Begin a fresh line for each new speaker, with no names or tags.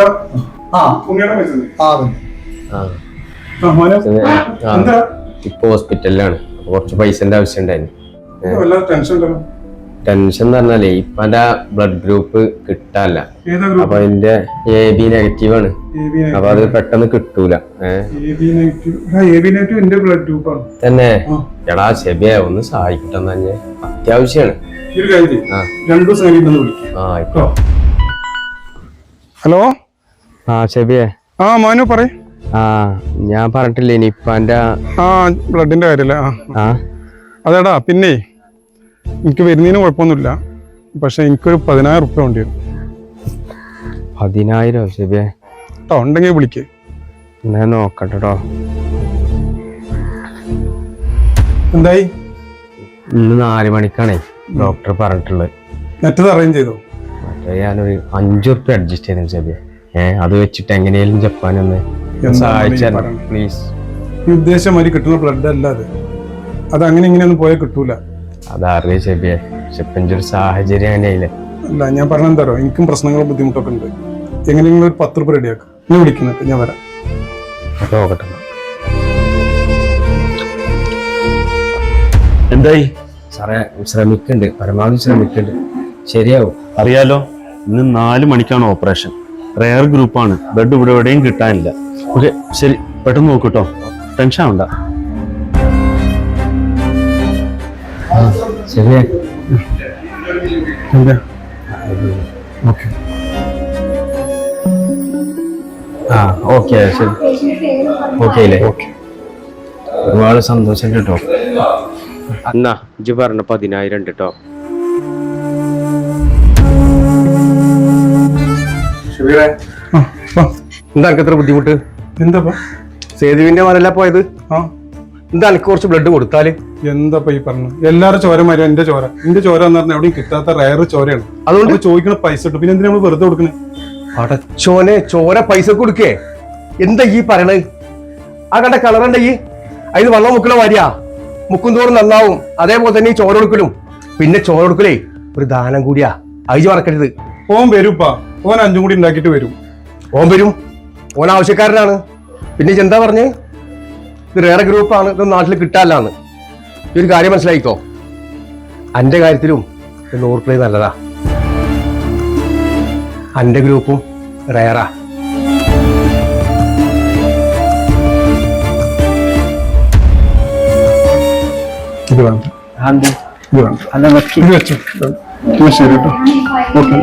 എന്താ?
ആ.
ഉണ്ണിയുടെ പൈസ
ആ അതെ.
ആ.
ആ മോനെ.
ഇപ്പൊ ഹോസ്പിറ്റലിലാണ്. കുറച്ച് പൈസന്റെ ആവശ്യം ഉണ്ടായിരുന്നു
ടെൻഷൻ ഉണ്ടല്ലോ
ടെൻഷൻ എന്ന് പറഞ്ഞാലേ ഇപ്പൊ എന്റെ ബ്ലഡ് ഗ്രൂപ്പ് കിട്ടാല്ല അപ്പൊ അതിന്റെ എ ബി നെഗറ്റീവ് ആണ്. അപ്പൊ അത് പെട്ടെന്ന് കിട്ടൂല. തന്നെ? എടാ ശബിയ ഒന്ന് സഹായിക്കട്ടെ തന്നെ അത്യാവശ്യമാണ്
ഹലോ?
ആ ശബിയെ
ആ മോനു പറ
ആ ഞാൻ പറഞ്ഞിട്ടില്ലേ ഇനി
ആ ബ്ലഡിന്റെ കാര്യല്ലേ? ആ. അതേടാ പിന്നെ എനിക്ക് വരുന്നതിന് കുഴപ്പമൊന്നുമില്ല. പക്ഷെ എനിക്കൊരു പതിനായിരം റുപ്യ വേണ്ടി വരും.
പതിനായിരം ശബിയെ
കേട്ടോ ഉണ്ടെങ്കിൽ വിളിക്ക്.
എന്നാ നോക്കട്ടോ
എന്തായി?
ഇന്ന് നാല് മണിക്കാണേ ഡോക്ടർ പറഞ്ഞിട്ടുള്ളത്.
മറ്റത് അറേഞ്ച് ചെയ്തോ?
മറ്റേ ഞാനൊരു അഞ്ചു റുപ്യ അഡ്ജസ്റ്റ് ചെയ്തു ശബിയെ ഏഹ് അത് വെച്ചിട്ട് എങ്ങനെയാലും
ജപ്പാൻ ഒന്ന്
സഹായിച്ചാൽ പ്ലീസ്
ഈ ഉദ്ദേശം മാതിരി കിട്ടുന്ന ബ്ലഡ് അല്ല അത്. അത് അങ്ങനെ ഇങ്ങനെയൊന്നും പോയാൽ കിട്ടൂല.
അതറിയ ചെബിയെ? എന്റെ ഒരു സാഹചര്യം
അല്ല ഞാൻ പറഞ്ഞ എന്താ എനിക്കും പ്രശ്നങ്ങളും ബുദ്ധിമുട്ടൊക്കെ ഉണ്ട്. എങ്ങനെയെങ്കിലും ഒരു പത്ത് റുപ്യ റെഡിയാക്കും. നീ വിളിക്കുന്നുണ്ട് ഞാൻ വരാം.
നോക്കട്ടെ.
എന്തായി?
സാറേ ശ്രമിക്കുന്നുണ്ട്. പരമാവധി ശ്രമിക്കുന്നുണ്ട്. ശരിയാവും?
അറിയാലോ ഇന്ന് നാല് മണിക്കാണ് ഓപ്പറേഷൻ. റെയർ ഗ്രൂപ്പാണ് ബെഡ് ഇവിടെ എവിടെയും കിട്ടാനില്ല. ഓക്കെ ശരി പെട്ടെന്ന് നോക്കൂട്ടോ. ടെൻഷൻ ആവണ്ട.
ശരിയാ
എന്താ
ആ ഓക്കെ ശരി. ഓക്കെ അല്ലേ? ഒരുപാട് സന്തോഷം കേട്ടോ. അന്നാ ഇജ്ജ് പറഞ്ഞ പതിനായിരം ഉണ്ട് കേട്ടോ.
എന്താ എനിക്ക് എത്ര ബുദ്ധിമുട്ട്?
എന്താ
സേതുവിന്റെ മരല്ല പോയത്?
ആ.
എന്താ എനിക്ക് കുറച്ച് ബ്ലഡ് കൊടുത്താൽ?
എന്താ ഈ പറഞ്ഞു എല്ലാരും ചോരമാരും എന്റെ ചോര. എന്റെ ചോര എന്ന് പറഞ്ഞാൽ എവിടെയും കിട്ടാത്ത റയർ ചോരയാണ്.
അതുകൊണ്ട്?
ചോദിക്കണ പൈസ ഇട്ടു. പിന്നെ എന്തിനാ നമ്മൾ വെറുതെ കൊടുക്കണേ?
അടച്ചോനെ ചോര പൈസ കൊടുക്കേ. എന്താ ഈ പറയണത് ആ കണ്ട കളറുണ്ട ഈ? അതിന് വെള്ളം മുക്കണ വാരിയാ മുക്കും തോറും നന്നാവും. അതേപോലെ തന്നെ ഈ ചോര കൊടുക്കലും. പിന്നെ ചോര കൊടുക്കലേ ഒരു ദാനം കൂടിയാ. അയച്ചു മറക്കരുത്.
ഓൻ വരുപ്പാ ഓൻ അഞ്ചും കൂടി ഉണ്ടാക്കിയിട്ട് വരും.
ഓൻ വരും? ഓൻ ആവശ്യക്കാരനാണ്. പിന്നെ എന്താ പറഞ്ഞേ? ഇത് വേറെ ഗ്രൂപ്പാണ് ഇത് നാട്ടിൽ കിട്ടാല്ലാന്ന്. ഈ ഒരു കാര്യം മനസ്സിലായിക്കോ? അന്റെ കാര്യത്തിലും നൂറ് പ്ലേ നല്ലതാ. അന്റെ ഗ്രൂപ്പും റയറാ
ഇത് വേണം. ഇത് വേണം. ഇത് വെച്ചു. ശരി കേട്ടോ. ഓക്കെ